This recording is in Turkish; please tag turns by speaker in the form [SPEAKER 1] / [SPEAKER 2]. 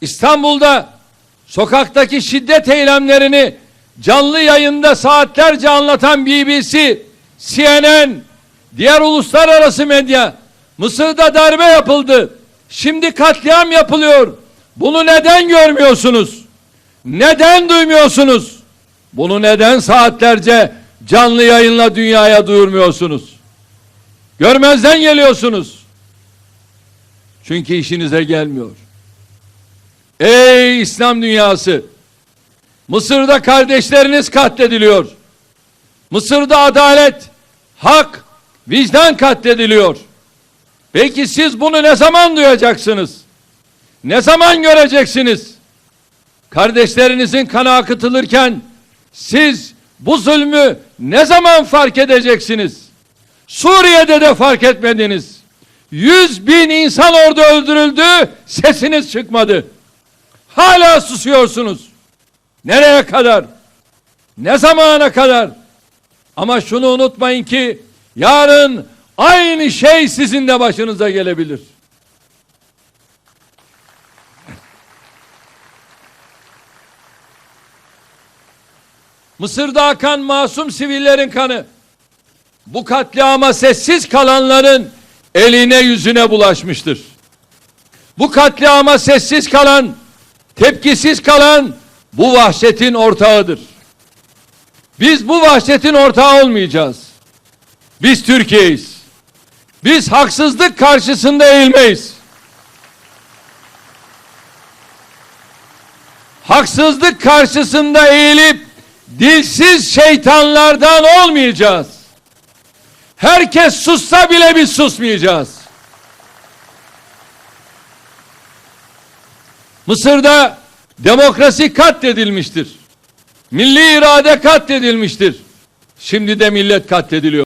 [SPEAKER 1] İstanbul'da sokaktaki şiddet eylemlerini canlı yayında saatlerce anlatan BBC, CNN, diğer uluslararası medya Mısır'da darbe yapıldı. Şimdi katliam yapılıyor. Bunu neden görmüyorsunuz? Neden duymuyorsunuz? Bunu neden saatlerce canlı yayınla dünyaya duyurmuyorsunuz? Görmezden geliyorsunuz. Çünkü işinize gelmiyor. Ey İslam dünyası! Mısır'da kardeşleriniz katlediliyor. Mısır'da adalet, hak, vicdan katlediliyor. Peki siz bunu ne zaman duyacaksınız? Ne zaman göreceksiniz? Kardeşlerinizin kanı akıtılırken siz bu zulmü ne zaman fark edeceksiniz? Suriye'de de fark etmediniz. Yüz bin insan orada öldürüldü, sesiniz çıkmadı. Hala susuyorsunuz. Nereye kadar? Ne zamana kadar? Ama şunu unutmayın ki yarın aynı şey sizin de başınıza gelebilir. Mısır'da akan masum sivillerin kanı bu katliama sessiz kalanların eline yüzüne bulaşmıştır. Bu katliama sessiz kalan, tepkisiz kalan bu vahşetin ortağıdır. Biz bu vahşetin ortağı olmayacağız. Biz Türkiye'yiz. Biz haksızlık karşısında eğilmeyiz. Haksızlık karşısında eğilip dilsiz şeytanlardan olmayacağız. Herkes sussa bile biz susmayacağız. Mısır'da demokrasi katledilmiştir. Milli irade katledilmiştir. Şimdi de millet katlediliyor.